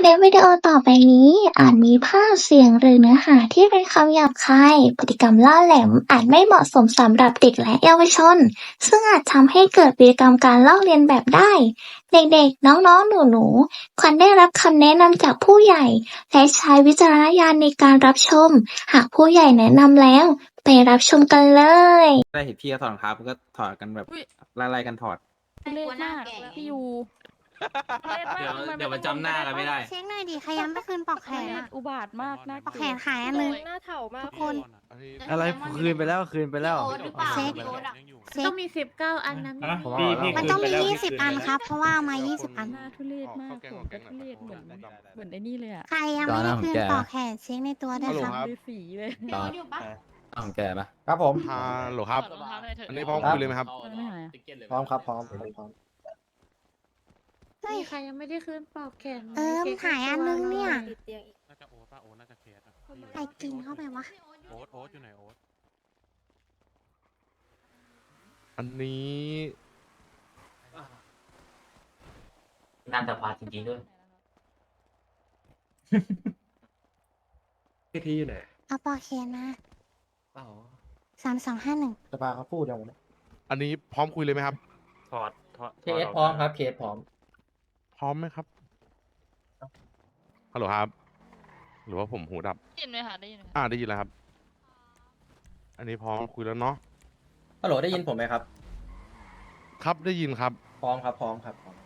คลิปวิดีโอต่อไปนี้อาจมีภาพเสียงหรือเนื้อหาที่เป็นคำหยาบคายพฤติกรรมล่าแหลมอาจไม่เหมาะสมสำหรับเด็กและเยาวชน ซึ่งอาจทำให้เกิดพฤติกรรมการลอกเลียนแบบได้ เด็กๆ น้องๆ หนูๆ ควรได้รับคำแนะนำจากผู้ใหญ่ และใช้วิจารณญาณในการรับชม หากผู้ใหญ่แนะนำแล้ว ไปรับชมกันเลย ได้เห็นพี่เขาถอดรองเท้าก็ถอดกันแบบอุ๊ยไล่ๆกันถอดทุเล่มากพี่ยูทุ เรศมากเดี๋ยวทำไเดี๋ยวมันจำหน้ากันไม่ได้ เช็คหน่อยดิใครยังไม่คืนปลอกแขทุนเรศอะอุบาทมากน่าปลอกเกแขลียนดหายอันนึง หน้าเถามากทุกคน อะไรคืนไปแล้วคืนไปแล้วโอ๊ตหรือเปล่า เช็ค เช็คต้องมีสิบเก้าอันนะฮะผมพี่เอาพี่มันคืต้องไปมีแล้วยี่สิบอันครับ เพราะว่าเอามายี่สิบอัน หน้าทุเรศมากผมก็ทุเรศเหมือนเหมือนไอ้นี่เลยอะใครยังไม่ได้คืนปลอกแขนเช็คในตัวด้วยครับฤาษีเลยตอนของแกปะครับผม ฮัลโหลครับ อันนี้พร้อมคุยเลยไหมครับไม่หายอะพร้อมครับพร้อมพร้อมเฮ้ย มีใครยังไม่ได้คืนปลอกแขนไหมเออมันหายอันนึงเนี่ย ติดเตียงอีก น่าจะโอ๊ตป่ะโอ๊ตน่าจะเคสอะใครกินเข้าไปวะ โอ๊ตโอ๊ตอยู่ไหนโอ๊ตอันนี้น่าจะพาจริงๆด้วย พี่ทีอยู่ไหนเอาปลอกแขนมาสามสองห้าหนึ่งสภาเขาพูดยังไงอันนี้พร้อมคุยเลยไหมครับ ถอดถอดเคสพร้อมครับเคสพร้อม พร้อมไหมครับฮัลโหลครับ หรือว่าผมหูดับ ได้ยินไหมคะได้ยินไหมคะอ่าได้ยินแล้วครับ อันนี้พร้อมคุยแล้วเนาะฮัลโหลได้ยินผมไหมครับ ครับได้ยินครับ พร้อมครับ พร้อมครับพร้อม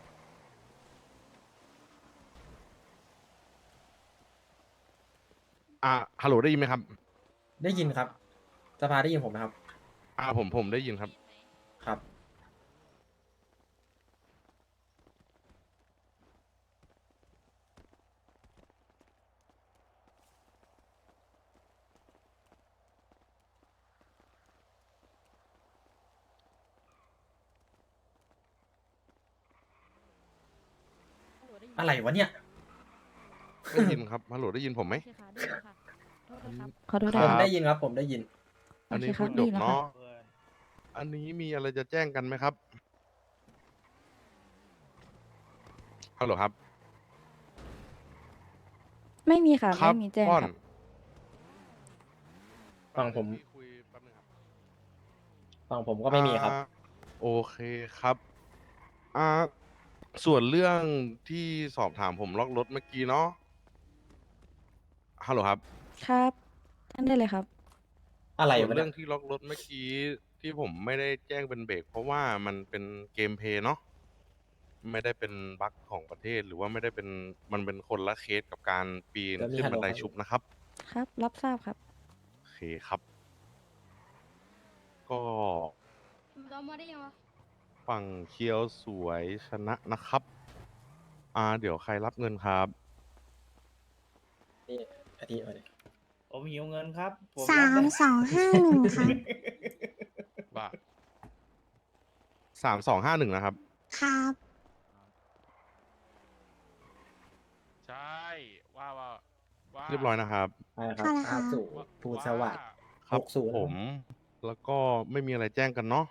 อ่าฮัลโหลได้ยินไหมครับ ได้ยินครับสภาได้ยินผมไหมครับ อ่าผมผมได้ยินครับ ครับ อะไรวะเนี่ย ได้ยินครับฮัลโหลได้ยินผมไหมโอเคค่ะได้ยินค่ะขอโทษคนะรัผบมได้ยินครับ ผมได้ยิน อันนี้โอเคครับพูดจบดีแล้วเนาะค่ะอันนี้มีอะไรจะแจ้งกันไหมครับ ฮัลโหลครับไม่มีค่ะครัไม่มีแจ้งป้อนค่ะฝั่งผมพี่คุยแป๊บนึงครับฝั่งผมก็ไม่มีครับ อ่าโอเคครับ อ่า ส่วนเรื่องที่สอบถามผมล็อกรถเมื่อกี้เนาะฮัลโหลครับ ครับท่านได้เลยครับ อะไรส่วนวะเรื่เนี่อยงที่ล็อกรถเมื่อกี้ที่ผมไม่ได้แจ้งเป็นเบรกเพราะว่ามันเป็นเกมเพลย์เนาะไม่ได้เป็นบั๊กของประเทศหรือว่าไม่ได้เป็นมันเป็นคนละเคสกับการปีนขึ้นบันไดชุบนะครับ ครับ รับทราบครับ โอเคครับ ก็เรามาได้ยังวะ ฝั่งเคียวสวยชนะนะครับ อ่า เดี๋ยวใครรับเงินครับ นี่อาทิตย์มาเลยผมหิวเงินครับผสามสองห้าหนึ่งครับบ้าสามสองห้าหนึ่งนะครับ ครับใช่ว่าว่าว่าเรียบร้อยนะครับไปครับเข้าเลยครัอาบสู่ภูสวัสดิ์ ครับหกศูนย์ผม แล้วก็ไม่มีอะไรแจ้งกันเนาะ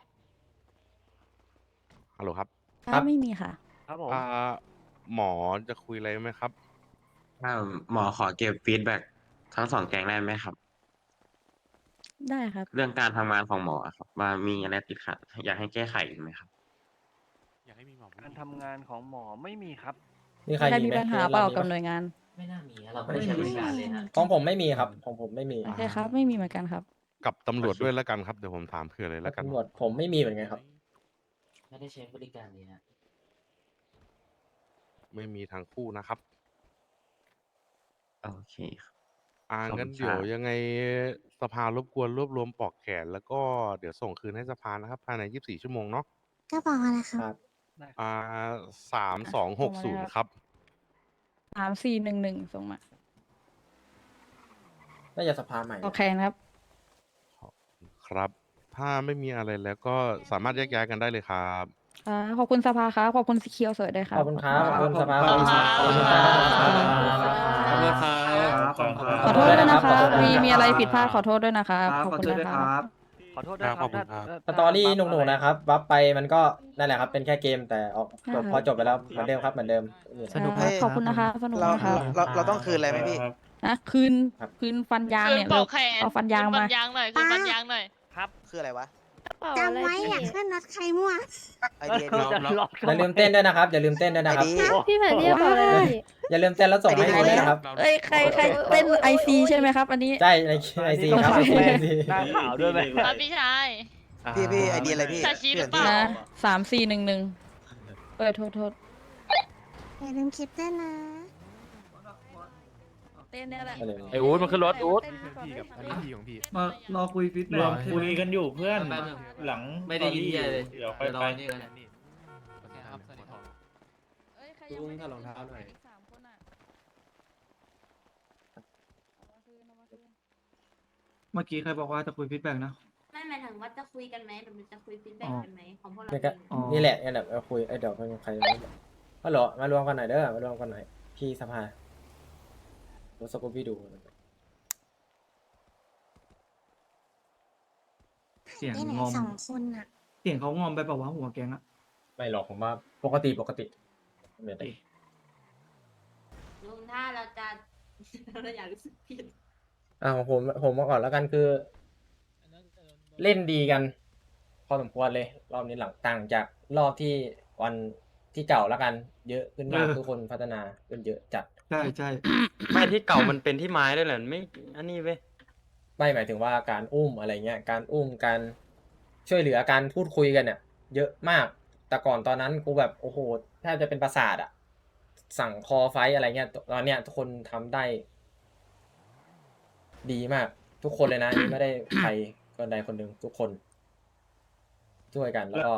ฮัลโหลครับ ครับไม่มีค่ะ ครับผม อ่า หมอจะคุยอะไรไหมครับ ถ้าหมอขอเก็บฟีดแบ็กทั้งสองแกงได้ไหมครับ ได้ครับ เรื่องการทำงานของหมอครับ ว่ามีอะไรติดขัด อยากให้แก้ไขอีกไหมครับ อยากให้มีหมอการทำงานของหมอไม่มีครับ มีใครใครมีมีไหมปัญหาคสเปล่ามีกับปะหน่วยงาน ไม่น่ามีนะเราไม่ได้ใช้บริการเลยนะ ของผมไม่มีครับ ของผมไม่มีโอเคครับ ไม่มีเหมือนกันครับ กับตำรวจด้วยแล้วกันครับ เดี๋ยวผมถามเผื่อเลยแล้วกัน ตำรวจผมไม่มีเหมือนกันครับ ไม่ได้ใช้บริการเลยนะไม่มีทั้งคู่นะครับ โอเคครับ อ่าขอบคุณงั้นเดี๋ยวครับ ยังไงสภารบกวนรวบรวมปลอกแขน แล้วก็เดี๋ยวส่งคืนให้สภานะครับภายใน 24 ชั่วโมงเนาะก็บอกอะไรคครับรับอ่าสามสองหกศูนย์ครับ สามสี่หนึ่งหนึ่งส่งมาน่าจะสภาใหม่ โอเคครับ ครับ ถ้าไม่มีอะไรแล้วก็สามารถแยกย้ายกันได้เลยครับอ่าขอบคุณสภาครับขอบคุณสีเขียวสวยด้วยครัขบอบคุณครับ ขอบคุณสภาขอบคุณครับขอบคุณครับขอบคุณครับ ขอโทษด้วยนะครับขอโทษด้วยนะครับ มีมีอะไรผิดพลาดขอโทษด้วยนะครับขอบคุณขอโทษด้วยนะคครัรับบขอโทษด้วยครับขอบคุณครับ สตอรี่หนุกๆนะครับวับไปมันก็นั่นแหละครับ เป็นแค่เกมแต่ออกจบพอจบไปแล้วเหมือนเดิมครับเหมือนเดิม สนุกขอบคุณนะคะสนุกเรานะคะเราเราต้องคืนอะไรไหมพี่ นะคืนครับคืนฟันยางคืนเนี่ยปเราอกแขน เอาฟันยางคืมาฟันยางหน่อยคือฟันยางหน่อย ครับ คืออะไรวะจำไว้อยากขึ้นรถใครมั่วไอเดียดีจะล็อกอย่าลืมเต้นด้วยนะครับอย่าลืมเต้นด้วยไอนะครับเดียพี่แผ่นเรียบร้อยเลยอย่าลืมเต้นแล้วส่งให้ดูด้วยนะครับเอ้ยใครใครเต้นไอซีใช่ไหมครับ อันนี้ ใช่ในไอซีครับไอซีหน้าขาวด้วยไหมครับพี่ชาย พี่พี่ไอเดียอะไรพี่ซาชิหรือเปพี่ล่า นะสามสี่หนึ่งหนึ่งเออโทษโทษ อย่าลืมคลิปด้วยนะ เต้นเนี่ยแหละอะไรไอ้อู๊ดมันขึ้นรถอู๊ด พี่กับอันนี้พี่ของพี่ มารอคุยฟิตรอคุยกันอยู่เพื่อนแป๊บนึง หลังไม่ได้ยินเหี้ยเลย เดี๋ยวค่อยเดี๋ยวรไปอนี่ก่อนนะ โอเคครับสวัสดีครับ เอ้ยใครยังไม่ได้รองเท้าหน่อยสามคนอะเมื่อกี้ใครบอกว่าจะคุยฟีดแบ็กนะ ไม่หมายถึงว่าจะคุยกันไหมหรือจะคุยฟีดแบ็กกันไหมของพวกเรานี่ก็อ๋อ นี่แหละงั้นเดี๋ยวเราคุยไอ้เดี๋ยวเป็นใครฮัลโหลมารวมกันหน่อยเด้อมารวมกันหน่อยพี่สภา รถสกูปปี้ดูเสียงที่ไหนงอมสองคนอะ เสียงเขางอมไปเปล่าวะหัวแกงอะไม่หรอกผมว่าปกติปกติไม่ได้ลุงถ้าเราจะเราอยากรู้สึกผิดอ่าของผมผมมาก่อนแล้วกันคือ เล่นดีกัน พอสมควรเลย รอบนี้หลังต่างจากรอบที่วันที่เก่าแล้วกัน เยอะขึ้นมากทุกคนพัฒนาขึ้นเยอะจัด ใช่ใช่ไม่ที่เก่ามันเป็นที่ไม้ด้วยแหละไม่อันนี้เว้ยไม่หมายถึงว่าการอุ้มอะไรเงี้ย การอุ้มการช่วยเหลือการพูดคุยกันเนี่ย เยอะมาก แต่ก่อนตอนนั้นกูแบบโอ้โหแทบจะเป็นประสาทอะสั่งคอไฟท์อะไรเงี้ย ตอนเนี้ยทุกคนทำได้ ดีมาก ทุกคนเลยนะนี่ไม่ได้ใครคนใดคนหนึ่งทุกคน ช่วยกันแล้วก็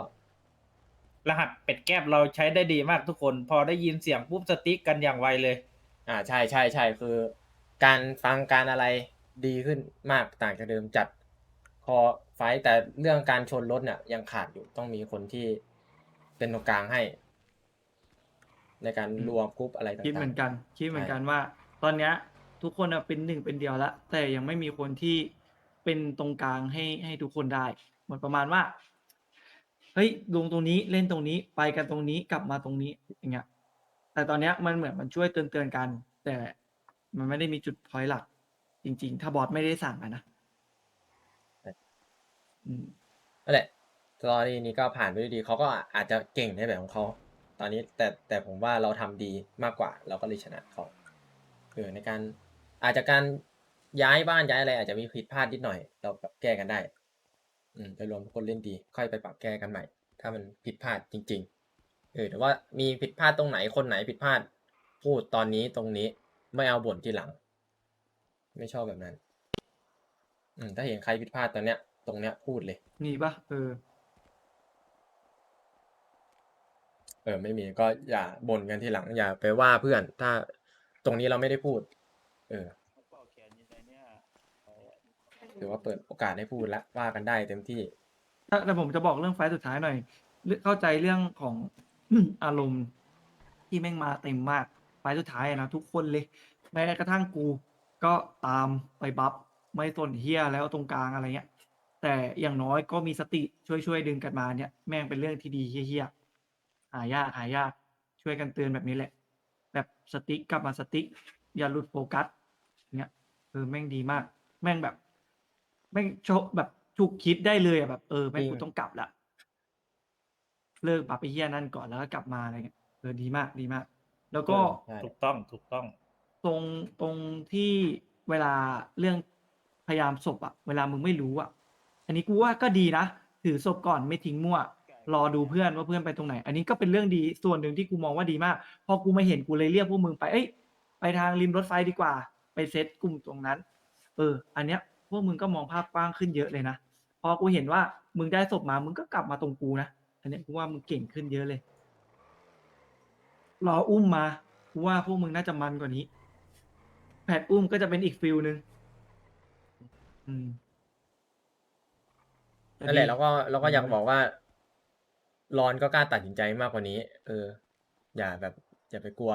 รหัสเป็ดแก้บเราใช้ได้ดีมากทุกคน พอได้ยินเสียงปุ๊บสติ๊กกันอย่างไวเลย อ่าใช่ใช่ใช่คือ การฟังการอะไรดีขึ้นมากต่างจากเดิมจัดคอไฟท์แต่เรื่องการชนรถเนี่ยยังขาดอยู่ต้องมีคนที่เป็นตรงกลางให้ ในการรวมกรุ๊ปอะไรต่างๆ คิดเหมือนกัน คิดเหมือนกันว่า ตอนเนี้ย ทุกคนอะเป็นหนึ่งเป็นเดียวละแต่ยังไม่มีคนที่เป็นตรงกลางให้ให้ทุกคนได้เหมือนประมาณว่าเฮ้ยลงตรงนี้เล่นตรงนี้ไปกันตรงนี้กลับมาตรงนี้อย่างเงี้ย แต่ตอนเนี้ยมันเหมือนมันช่วยเตือนเตือนๆกัน แต่มันไม่ได้มีจุดพอยต์หลัก จริง ๆ ถ้าบอสไม่ได้สั่งอะนะอืม นั่นแหละสตอรี่นี้ก็ผ่านไปด้วยดีเขาก็อาจจะเก่งในแบบของเขาตอนนี้แต่แต่ผมว่าเราทำดีมากกว่า เราก็เลยชนะเขาเออในการอาจจะการย้ายบ้านย้ายอะไร อาจจะมีผิดพลาดนิดหน่อย เราปรับแก้กันได้ อืมโดยรวมทุกคนเล่นดี ค่อยไปปรับแก้กันใหม่ ถ้ามันผิดพลาดจริง ๆ เออแต่ว่ามีผิดพลาดตรงไหนคนไหนผิดพลาด พูดตอนนี้ตรงนี้ไม่เอาบ่นทีหลัง ไม่ชอบแบบนั้น อืมถ้าเห็นใครผิดพลาดตอนเนี้ย ตรงเนี้ยพูดเลย มีปะเออ เออ ไม่มีก็อย่าบ่นกันทีหลัง อย่าไปว่าเพื่อน ถ้าตรงนี้เราไม่ได้พูด เออถือว่าเปิดโอกาสให้พูดละว่ากันได้เต็มที่ ถ้าแต่ผมจะบอกเรื่องไฟล์สุดท้ายหน่อยเรื่องเข้าใจเรื่องของ อารมณ์ที่แม่งมาเต็มมากไฟล์สุดท้ายอะนะทุกคนเลยแม้กระทั่งกูก็ตามไปบัฟไม่สนเฮียแล้วตรงกลางอะไรเงี้ย แต่อย่างน้อยก็มีสติช่วยช่วยๆดึงกันมาเนี่ย แม่งเป็นเรื่องที่ดีเฮียๆหายากหายากช่วยกันเตือนแบบนี้แหละ แบบสติกลับมาสติอย่าหลุดโฟกัสเนี่ยเออแม่งดีมาก แม่งแบบ แม่งโชว์แบบถูกคิดได้เลยอะแบบ เออแม่งกูต้องกลับละ เลิกปรับไปเฮียนั่นก่อนแล้วก็กลับมาอะไรเงี้ยเออดีมากดีมาก แล้วก็ใช่ถูกต้องถูกต้อง ตรงตรงที่เวลาเรื่องพยายามศพอะเวลามึงไม่รู้อะอันนี้กูว่าก็ดีนะถือศพก่อนไม่ทิ้งมั่ว รอดูเพื่อนว่าเพื่อนไปตรงไหน อันนี้ก็เป็นเรื่องดีส่วนหนึ่งที่กูมองว่าดีมาก พอกูมาเห็นกูเลยเรียกพวกมึงไปเอ้ยไปทางริมรถไฟดีกว่า ไปเซตกลุ่มตรงนั้น เออ อันเนี้ย พวกมึงก็มองภาพกว้างขึ้นเยอะเลยนะพอกูเห็นว่ามึงได้ศพมามึงก็กลับมาตรงกูนะ อันเนี้ยกูว่ามึงเก่งขึ้นเยอะเลย รออุ้มมากูว่าพวกมึงน่าจะมันกว่านี้แพทอุ้มก็จะเป็นอีกฟิลหนึ่งอืม นั่นแหละแล้วก็เราก็อยากบอกว่ารอนก็กล้าตัดสินใจมากกว่านี้ เออ อย่าแบบอย่าไปกลัว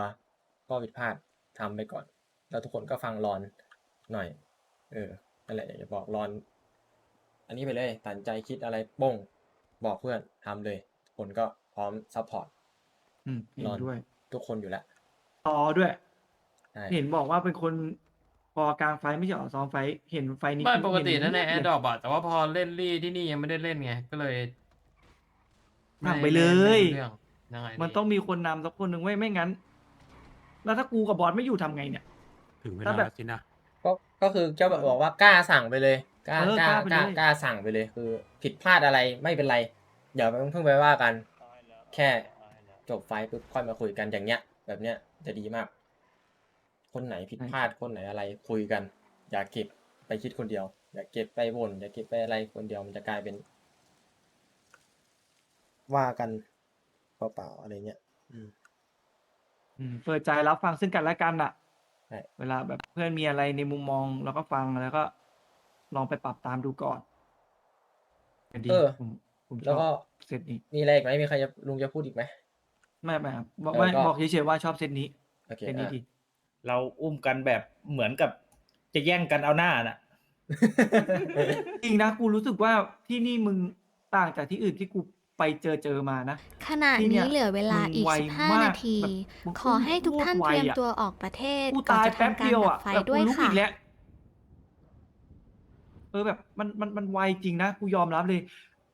ก็ผิดพลาดทำไปก่อน แล้วทุกคนก็ฟังรอนหน่อย เออนั่นแหละอยากจะบอกรอน อันนี้ไปเลยตัดสินใจคิดอะไรโป้ง บอกเพื่อนทำเลยทุกคนก็พร้อมซัพพอร์ต อืมเห็นนอน ด้วยทุกคนอยู่แล้วต่อด้วย ใช่เห็นบอกว่าเป็นคนพอกลางไฟท์ไม่ใช่เหรอซ้อมไฟท์เห็นไฟท์นี้ไม่คือปกติเห็นั่นในแอเงียร์บดๆรอปอะแต่ว่าพอเล่นลี่ที่นี่ยังไม่ได้เล่นไง ก็เลยสั่งม่ไปเลยไม่รู้เรื่องยังไงดีมันต้องมีคนนำสักคนหนึ่งไว้ยไม่งั้น แล้วถ้ากูกับบอสไม่อยู่ทำไงเนี่ย ถึงเวถ้าลาแบบแล้วสินะ ก็ก็คือจะบอกว่ากล้าสั่งไปเลย กล้าเออกล้ากล้าไปกล้าเลย กล้าสั่งไปเลยคือ ผิดพลาดอะไรไม่เป็นไรอย่าไปเพิ่งไปว่ากัน แค่จบไฟล์ปุ๊บค่อยมาคุยกันอย่างเงี้ย แบบเนี้ยจะดีมาก คนไหนผิดพลาดคนไหนอะไรคุยกัน อย่าเก็บไปคิดคนเดียว อย่าเก็บไปบ่นอย่าเก็บไปอะไรคนเดียวมันจะกลายเป็น ว่ากันเปล่าๆอะไรเงี้ย อืม อืมเปิดใจรับฟังซึ่งกันและกันอะใช่ เวลาแบบเพื่อนมีอะไรในมุมมองเราก็ฟังแล้วก็ ลองไปปรับตามดูก่อนก็ดีเออ ผมผมชแล้วอบก็เซตนี้ มีอะไรอีกไหมมีใครจะลุงจะพูดอีกไหม ไม่ไม่ครับบอกเออไม่ก็ บอกเฉยๆว่าชอบเซตนี้โอเคเซตนี้อะ ดี เราอุ้มกันแบบเหมือนกับจะแย่งกันเอาหน้าน่ะ จริงนะกูรู้สึกว่าที่นี่มึงต่างจากที่อื่นที่กูไปเจอเจอมานะ ขณะที่เนี่นี้ยเหลือเวลามึงอีกไว15มากนาที แบบมึงขอให้ทุกท่านโคตรไวเตรียมอะตัวออกประเทศ กูก่อนตายจะแป๊บทำการเดียวดัอะบไฟแบบด้กูวยลุกค่ะ อีกแล้ว เออแบบมันมันมันไวจริงนะกูยอมรับเลย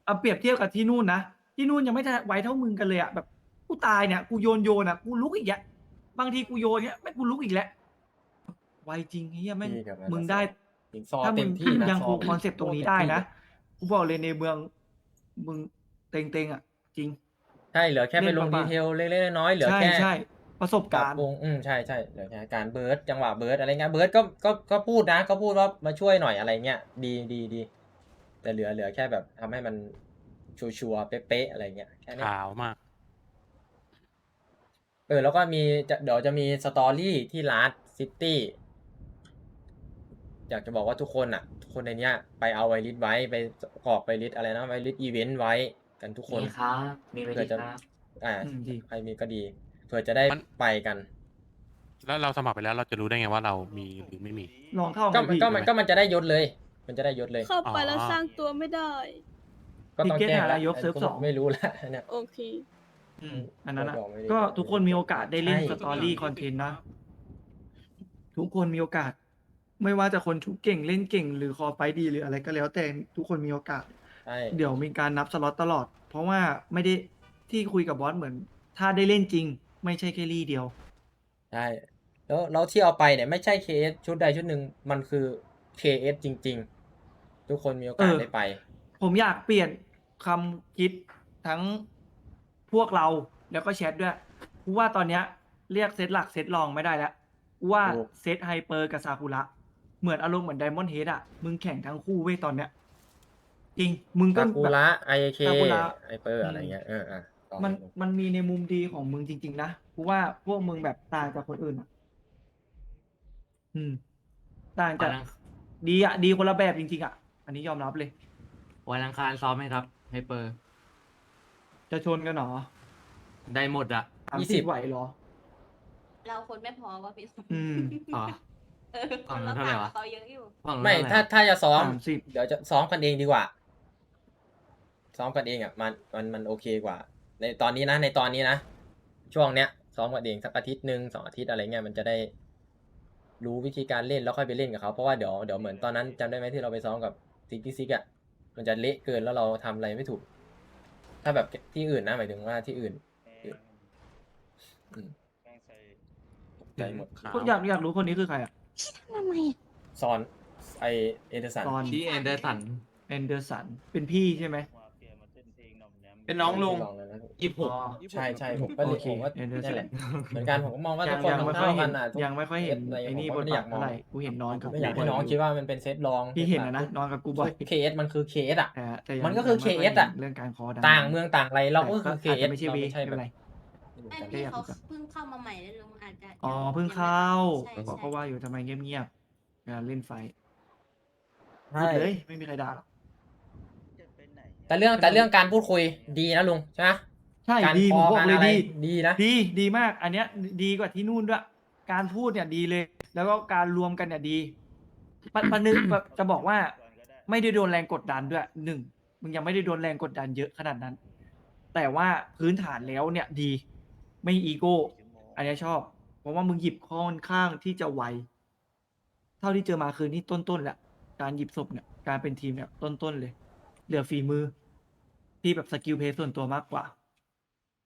เอาเปรียบเทียบกับที่นู่นนะที่นู่นยังไม่ทันไวเท่ามึงกันเลยอะแบบกูตายเนี่ยกูโยนโยนอะกูลุกอีกแล้วบางทีกูโยนเนี่ยไม่งกูลุกอีกแล้วไวจริงเฮียแม่งดีกับมันมึงได้ยิงซอถ้าเต็มึมงที่นะยังซคงคอนเซปต์ตรงนี้ได้นะกูบอกเลยในเมืองมึงเต็งๆอะ จริงใช่เหลือแค่ไปลงเล่ดีนเทลเล็กๆน้อยๆเหลือใช่แค่ใช่ ประสบปรับการณ์ปรุงอืมใช่ใช่เหลือแค่การเบิร์ดจังหวะเบิร์ดอะไรเงี้ยเบิร์ดก็ก็ก็พูดนะก็พูดว่ามาช่วยหน่อยอะไรเงี้ยดีดีดีแต่เหลือเหลือแค่แบบทำให้มันชัวร์ๆเป๊ะๆอะไรเงี้ยแค่นี้ขาวมาก เออแล้วก็มีจะเดี๋ยวจะมีสตอรี่ที่ลาสซิตี้อยากจะบอกว่าทุกคนอะทุกคนในเนี้ยไปเอาไวริสไว้ไปกรอกไวริสอะไรนะไวริสอีเวนต์ไว้กันทุกคนมีครับมีไว้เผื่อดีจะครับ อ่าอืมดี ใครมีก็ดี เผื่อจะได้มัน ไปกัน แล้วเราสมัครไปแล้วเราจะรู้ได้ไงว่าเรามีหรือไม่มี ลองเข้าก็มามันพี่ ก็มันก็มันจะได้ยศเลย มันจะได้ยศเลย เข้าไปแล้วอ๋อสร้างตัวไม่ได้ ก็ต้องพี่เกตแจ้งหาแล้วนายกเซิร์ฟผมสอง ไม่รู้แล้วเนี่ย โอเค อืมอันนั้นอะบอกไม่ได้ก็ทุกคนมีโอกาสได้เล่นใช่ สตอรี่คอนเทนต์นะ ทุกคนมีโอกาส ไม่ว่าจะคนชุกเก่งเล่นเก่ง หรือคอไฟดีหรืออะไรก็แล้วแต่ทุกคนมีโอกาส ใช่เดี๋ยวมีการนับสล็อตตลอด เพราะว่าไม่ได้ที่คุยกับบอสเหมือน ถ้าได้เล่นจริง ไม่ใช่แค่รี่เดียว ใช่แล้วแล้วที่เอาไปเนี่ยไม่ใช่ KS ชุดใดชุดหนึ่งมันคือ KS จริง ๆ ทุกคนมีโอกาสเออ ได้ไป ผมอยากเปลี่ยนคำคิดทั้งพวกเราแล้วก็แชทด้วยกูว่าตอนเนี้ย เรียกเซตหลักเซตรองไม่ได้แล้วกูว่าถูก เซตไฮเปอร์กับซากุระเหมือนอารมณ์เหมือนไดมอนด์เฮดอะมึงแข่งทั้งคู่เว้ยตอนเนี้ย จริง มึงก็ซากุแบบ ระ IK ซากุระ ไอเปอร์อืมอะไรเงี้ยเอออะต่อ มันเลยลุงมันมีในมุมดีของมึงจริง ๆ นะกูว่าพวกมึงแบบต่างจากคนอื่นอะอืม ต่างจากวันอังดีอะดีคนละแบบจริง ๆอะอันนี้ยอมรับเลย วันอังคารซ้อมไหมครับไฮเปอร์ จะชนกันเหรอได้หมดอะสามสิบไหวเหรอ เราคนไม่พอว่าพี่อืม อ๋อ เออคฝั่งนนู้เรานเท่าไหร่ต่างวะกับเขาเยอะอยู่ ฝั่งนู้นไม่ เท่าไหร่ถ้าถ้าจะซ้อม สามสิบ เดี๋ยวจะซ้อมกันเองดีกว่า ซ้อมกันเองอะ มัน มัน มันโอเคกว่า ในตอนนี้นะในตอนนี้นะช่วงเนี้ยซ้อมกันเองสักอาทิตย์หนึ่งสองอาทิตย์อะไรเงี้ยมันจะได้รู้วิธีการเล่นแล้วค่อยไปเล่นกับเขาเพราะว่าเดี๋ยวเดี๋ยวเหมือนตอนนั้นจำได้ไหมที่เราไปซ้อมกับซิกซิกอะมันจะเละเกินแล้วเราทำอะไรไม่ถูก ถ้าแบบที่อื่นนะหมายถึงว่าที่อื่นอื่นอืมตกใจหมดพวกอยากอยากรู้คนนี้คือใครอะทำไมอะซอนไอเอเดอร์สัน ตอนที่แอนเดอร์สันแอนเดอร์สัน เป็นพี่ใช่ไหม เป็นน้องลุงลองเลยนะยี่สิบหกอ๋อใช่ใช่ผมก็เลยโอเคผมว่าเอเดอร์สันั่นนแหละเหมือนกันผมก็มองว่ายัทุงกคนยังมันไม่ค่อยเท่ากัเห็นนอะทุกยังไม่ค่อยเห็นะรไอ้นี่ผมบก็นไม่อยาบากทมองเท่าไหร่กูเห็นนอนกับไม่อยากให้น้องคิดว่ามันเป็นเซตรองพี่เห็นนะนะนอนกับกูบ่อยเคเอสมันคือเคเอสอะแต่แต่ยังมันก็คือยังไม่ย KS อะเรื่องการคอดัต่างเมืองต่างอะไรเราก็คือเคอาจเอจะสไม่ใช่เวไม่ใช่ไม่แบเป็นบไรไอ้แค่พี่อยากเขารู้จักเพิ่งเข้ามาใหม่แล้วลุงอาจจะอ๋อยังเพิ่งเข้าใช่เพราะใช่ก็ว่าอยู่ทำไมเงียบๆเวลาเล่นไฟใช่พูดเลยไม่มีใครด่าหรอก แต่เรื่องแต่เรื่องการพูดคุยดีนะลุงใช่ไหมใช่การดีคผอมบอกการเลยอะไรดีดีนะดีดีมาก อันเนี้ยดีกว่าที่นู่นด้วย การพูดเนี่ยดีเลย แล้วก็การรวมกันเนี่ยดีปะปะนึกแบบจะบอกว่า ไม่ได้โดนแรงกดดันด้วยหนึ่งมึงยังไม่ได้โดนแรงกดดันเยอะขนาดนั้น แต่ว่าพื้นฐานแล้วเนี่ยดี ไม่อีโก้ อันเนี้ยชอบ เพราะว่ามึงหยิบค่อนข้างที่จะไวเท่าที่เจอมาคือนี่ต้นๆแหละการหยิบศพเนี่ยการเป็นทีมเนี่ยต้นๆเลย เหลือฝีมือ ที่แบบสกิลเพลย์ส่วนตัวมากกว่า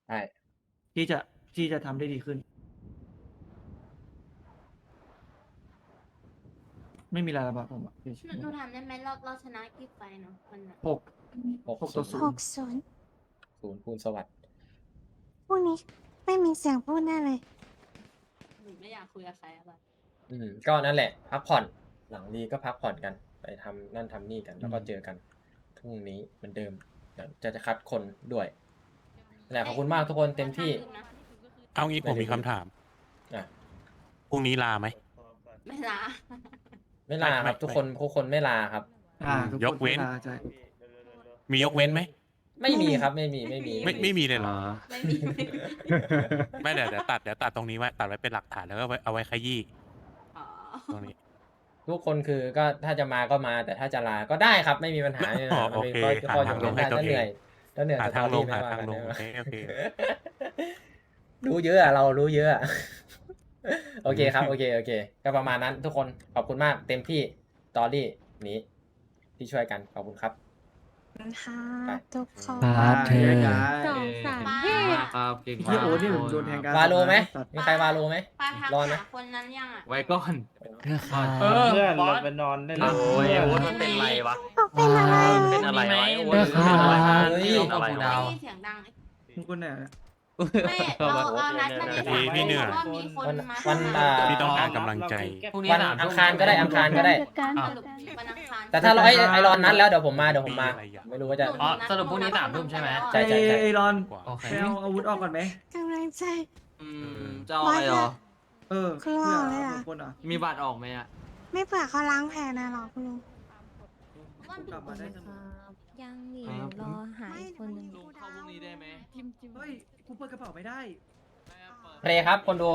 ใช่ ที่จะที่จะทำได้ดีขึ้น ไม่มีอะไรละบาผมอะหนูหนูถามได้ไหมเราเราชนะกี่ไฟเนาะมันน่ะหก หกหกต่อศูหนกย์ศูนย์ศูนย์คูณสวัสดิ์พวกนี้ไม่มีเสียงพูดได้เลย หนูไม่อยากคุยกับใครอะไรอืมก็นั่นแหละ พักผ่อน หลังรีก็พักผ่อนกัน ไปทำนั่นทำนี่กัน แล้วก็เจอกัน พรุ่งนี้เหมือนเดิมเดี๋ยวจะจะคัดคนด้วยนั่นแหละขอบคุณมากทุกคนเต็มที่ เอางี้ผมมีคำถามอะ พรุ่งนี้ลาไหม ไม่ลา ไม่ลาครับไม่ทุกคนทุกคนไม่ลาครับ อ่าทุกยคกเว้นลาใช่มียกเว้นไหมไม่มีครับไม่มีไม่มีไม่ไม่มีเลยเหรอไม่มีไม่มีไม่เดี๋ยวเดี๋ยวตัดเดี๋ยวตัดตรงนี้ไว้ตัดไว้เป็นหลักฐานแล้วก็ไว้เอาไว้ขยี้อ๋อตรงนี้ ทุกคนคือก็ถ้าจะมาก็มาแต่ถ้าจะลาก็ได้ครับไม่มีปัญหาเนี่ยอ๋อนะโอเคก็ก็ยกเว้นได้หาทางลงให้ตัวถ้าเหเองนื่อยถ้าเหนื่อยหาสตทางอลรี่งไม่หาว่าทางกันลงนะโอเคโอเค รู้เยอะอะเรารู้เยอะอะโอเคครับ โอเคโอเค ก็ประมาณนั้นทุกคนขอบคุณมากเต็มที่ตอรี่นี้ที่ช่วยกันขอบคุณครับ ค่ะไปทุกคนครั บเธอ สองสามป้าเฮ้ครับเก่งที่โอ๊ตนี่ผมโดนแทงการ วาโลไหมสัตว์มีใครวาโลไหมป้าทักรอนะหาคนนั้นยังอะไว้ก่อนเออ เพื่อนเราไปนอนได้เลยโอ้ยโอ๊ตมันเป็นไรวะเป็นอะไรเป็นอะไรวะโอ๊ตเออเป็นอะไรวะเฮ้ย เป็นอะไรไม่วะ ได้เสียงดังมึงคนไหนอะ ไม่เราเรานัดกันในพี่พี่เหนื่อย ว่ามีคนวันมาวันอ่า พี่ต้องการกำลังใจ พรุ่งนี้วันสามอัทุ่งมคารก็ได้อังคารก็ได้สรุปวันอังคารแต่ถ้าเราไอ้ไอรอนนัดแล้วเดี๋ยวผมมาเดี๋ยวผมมาอะไรอย่างไม่รู้ว่าจะ อ๋อสรุปพรุ่งนี้สามทุ่มใช่ไหม ใช่ใช่ใช่ไอรอนกว่าโอเค ไปเอาอาวุธออกก่อนไหมกำลังใจ อืมจะเอาอะไรเหรอ เออครัวเลยอะผื่คนอะมีบัตรออกไหมอะ ไม่เผื่อเขาล้างแผลนะหรอคุณลุง กลับมาได้เสมอ ยังหนีรอหายคนหนึ่งลุงเข้า พรุ่งนี้ได้ไหมเฮ้ยกูเปิดกระเป๋าไม่ได้เพลครับคนดู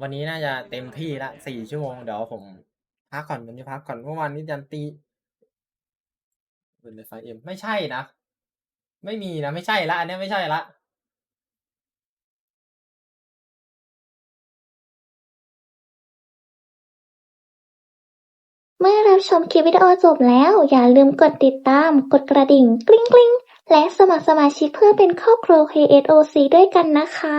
วันนี้น่าจะเต็มที่ละสี่ชั่วโมงเดี๋ยวผมพักก่อนวันนี้พักก่อนเมื่อวานนี้ยันตีเป็นไฟเอ็มไม่ใช่นะ ไม่มีนะ ไม่ใช่ละ อันเนี้ยไม่ใช่ละเมื่อรับชมคลิปวิดีโอจบแล้ว อย่าลืมกดติดตาม กดกระดิ่งกริ๊งกริ๊ง และสมัครสมาชิกเพื่อเป็นครอบครัว KSOC ด้วยกันนะคะ